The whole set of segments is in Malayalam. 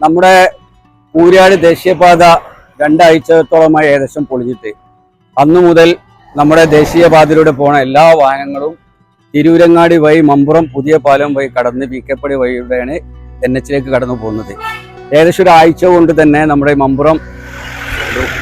നമ്മുടെ കൂരാട് ദേശീയപാത രണ്ടാഴ്ചത്തോളമായി ഏകദേശം പൊളിഞ്ഞിട്ട് അന്നു മുതൽ നമ്മുടെ ദേശീയപാതയിലൂടെ പോണ എല്ലാ വാഹനങ്ങളും തിരൂരങ്ങാടി വഴി മമ്പുറം പുതിയ പാലം വഴി കടന്ന് പീക്കപ്പടി വഴിയുടെയാണ് എൻ എച്ചിലേക്ക് കടന്നു പോകുന്നത്. ഏകദേശം ഒരു ആഴ്ച കൊണ്ട് തന്നെ നമ്മുടെ മമ്പുറം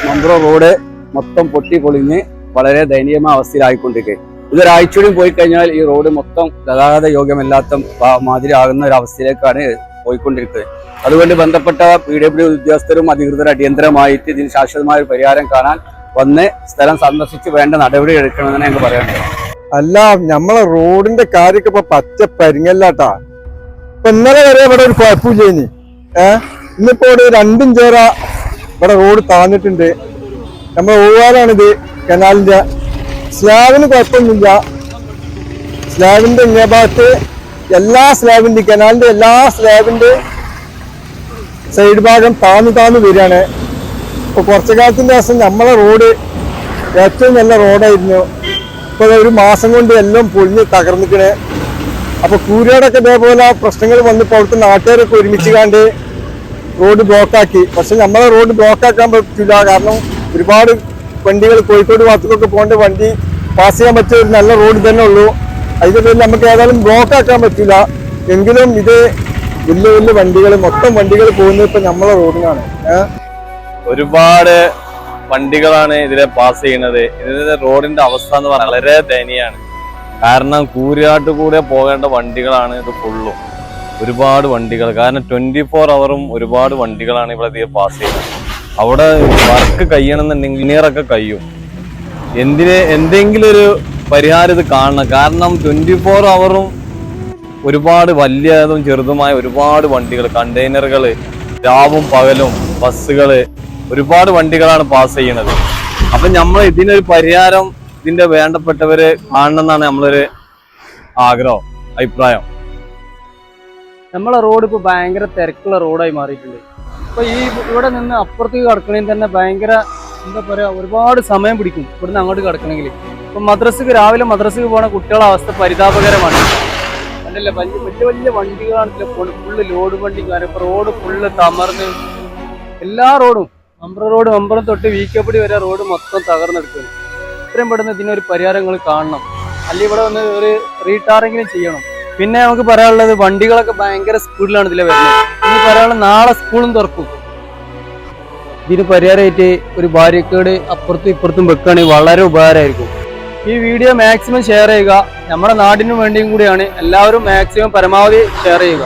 മമ്പുറം റോഡ് മൊത്തം പൊട്ടി പൊളിഞ്ഞ് വളരെ ദയനീയമായ അവസ്ഥയിലായിക്കൊണ്ടിരിക്കുക ഇതൊരാഴ്ചയും പോയി കഴിഞ്ഞാൽ ഈ റോഡ് മൊത്തം ഗതാഗത യോഗ്യമല്ലാത്ത മാതിരി ആകുന്ന ഒരു അവസ്ഥയിലേക്കാണ് പോയിക്കൊണ്ടിരിക്കുന്നത്. അതുകൊണ്ട് ബന്ധപ്പെട്ട പി ഡബ്ല്യു ഉദ്യോഗസ്ഥരും അധികൃതരും അടിയന്തരമായിട്ട് ഇതിന് ശാശ്വതമായ ഒരു പരിഹാരം കാണാൻ വന്ന് സ്ഥലം സന്ദർശിച്ച് വേണ്ട നടപടി എടുക്കണമെന്ന് ഞങ്ങൾക്ക് പറയാനുണ്ട് അല്ല നമ്മളെ റോഡിന്റെ കാര്യമൊക്കെ ഇപ്പൊ പച്ച പരിങ്ങല്ലാട്ടാ. ഇപ്പൊ ഇന്നലെ വരെ ഇവിടെ ഒരു കുഴപ്പമില്ല ഇനി ഏഹ് ഇന്നിപ്പോ ഇവിടെ രണ്ടും ചേര ഇവിടെ റോഡ് താന്നിട്ടുണ്ട്. നമ്മൾ ഓവാറാണിത് കനാലിന്റെ. സ്ലാബിന് കുഴപ്പമൊന്നുമില്ല. സ്ലാബിന്റെ ഇങ്ങേ ഭാഗത്ത് എല്ലാ സ്ലാബിന്റെ കനാലിന്റെ എല്ലാ സ്ലാബിന്റെ സൈഡ് ഭാഗം താന്നു താന്നു വരികയാണ്. ഇപ്പൊ കുറച്ചു കാലത്തിന്റെ ശേഷം നമ്മളെ റോഡ് ഏറ്റവും നല്ല റോഡായിരുന്നു. ഇപ്പൊ ഒരു മാസം കൊണ്ട് എല്ലാം പൊളിഞ്ഞ് തകർന്നിക്കണേ അപ്പൊ കൂരയോടൊക്കെ ഇതേപോലെ പ്രശ്നങ്ങൾ വന്നപ്പോ അവിടുത്തെ നാട്ടുകാരൊക്കെ ഒരുമിച്ച് കണ്ട് റോഡ് ബ്ലോക്കാക്കി പക്ഷെ നമ്മളെ റോഡ് ബ്ലോക്കാക്കാൻ പറ്റില്ല കാരണം ഒരുപാട് വണ്ടികൾ കോഴിക്കോട് ഭാഗത്തേക്കൊക്കെ പോകേണ്ട വണ്ടി പാസ് ചെയ്യാൻ പറ്റിയ ഒരു നല്ല റോഡ് തന്നെ ഉള്ളൂ. അതിന്റെ പേരിൽ നമുക്ക് ഏതായാലും ബ്ലോക്ക് ആക്കാൻ പറ്റില്ല. എങ്കിലും ഇത് വലിയ വലിയ വണ്ടികൾ മൊത്തം വണ്ടികൾ പോകുന്നത് ഇപ്പൊ നമ്മളെ റോഡിനാണ് ഒരുപാട് വണ്ടികളാണ് ഇതിലെ പാസ് ചെയ്യുന്നത്. ഇതിന്റെ റോഡിന്റെ അവസ്ഥ എന്ന് പറഞ്ഞാൽ വളരെ ദയനീയാണ് കാരണം കൂരിയാട്ട് കൂടെ പോകേണ്ട വണ്ടികളാണ് ഇത് ഫുള്ളും ഒരുപാട് വണ്ടികൾ. കാരണം ട്വന്റി ഫോർ അവറും ഒരുപാട് വണ്ടികളാണ് ഇവിടെ ഇതിൽ പാസ് ചെയ്യുന്നത്. അവിടെ വർക്ക് കഴിയണമെന്നുണ്ടെങ്കിൽ ഇനിയറൊക്കെ കഴിയും. എന്തിന് എന്തെങ്കിലും ഒരു പരിഹാരം ഇത് കാണണം. കാരണം ട്വന്റി ഫോർ അവറും ഒരുപാട് വലിയതും ചെറുതുമായ ഒരുപാട് വണ്ടികൾ കണ്ടെയ്നറുകൾ രാവും പകലും ബസ്സുകൾ ഒരുപാട് വണ്ടികളാണ് പാസ് ചെയ്യുന്നത് അപ്പൊ നമ്മൾ ഇതിനൊരു പരിഹാരം ഇതിന്റെ വേണ്ടപ്പെട്ടവര് കാണണം എന്നാണ് നമ്മളൊരു ആഗ്രഹം അഭിപ്രായം. നമ്മളെ റോഡ് ഇപ്പൊ ഭയങ്കര തിരക്കുള്ള റോഡായി മാറിയിട്ടുണ്ട്. ഇപ്പൊ ഈ ഇവിടെ നിന്ന് അപ്പുറത്തേക്ക് കടക്കണമെങ്കിൽ തന്നെ ഭയങ്കര എന്താ പറയാ ഒരുപാട് സമയം പിടിക്കും ഇവിടുന്ന് അങ്ങോട്ട് കടക്കണമെങ്കിൽ ഇപ്പൊ മദ്രസക്ക് രാവിലെ മദ്രസക്ക് പോണ കുട്ടികളുടെ അവസ്ഥ പരിതാപകരമാണ്. അല്ലല്ല വലിയ വലിയ വലിയ വണ്ടികളാണ് ഇതിലെ പോകുന്നത് ഫുള്ള് ലോഡ് വണ്ടി കാര്യം റോഡ് ഫുള്ള് തമർന്ന് എല്ലാ റോഡും അമ്പ്ര റോഡ് അമ്പ്രം തൊട്ട് വീക്കപ്പടി വരെ റോഡ് മൊത്തം തകർന്നെടുക്കുന്നു ഇത്രയും പെട്ടെന്ന് ഇതിനൊരു പരിഹാരങ്ങൾ കാണണം. അല്ലെങ്കിൽ ഇവിടെ വന്ന് ഒരു റീടാറെങ്കിലും ചെയ്യണം. പിന്നെ നമുക്ക് പറയാനുള്ളത് വണ്ടികളൊക്കെ ഭയങ്കര സ്പീഡിലാണ് ഇതിലെ വരുന്നത്. ഇനി പറയാനുള്ളത് നാളെ സ്കൂളും തുറക്കും. ഇതിന് പരിഹാരമായിട്ട് ഒരു ബാരിക്കേഡ് അപ്പുറത്തും ഇപ്പുറത്തും വെക്കുകയാണെങ്കിൽ വളരെ ഉപകാരമായിരിക്കും. ഈ വീഡിയോ മാക്സിമം ഷെയർ ചെയ്യുക. നമ്മുടെ നാടിനു വേണ്ടിയും കൂടിയാണ്. എല്ലാവരും മാക്സിമം പരമാവധി ഷെയർ ചെയ്യുക.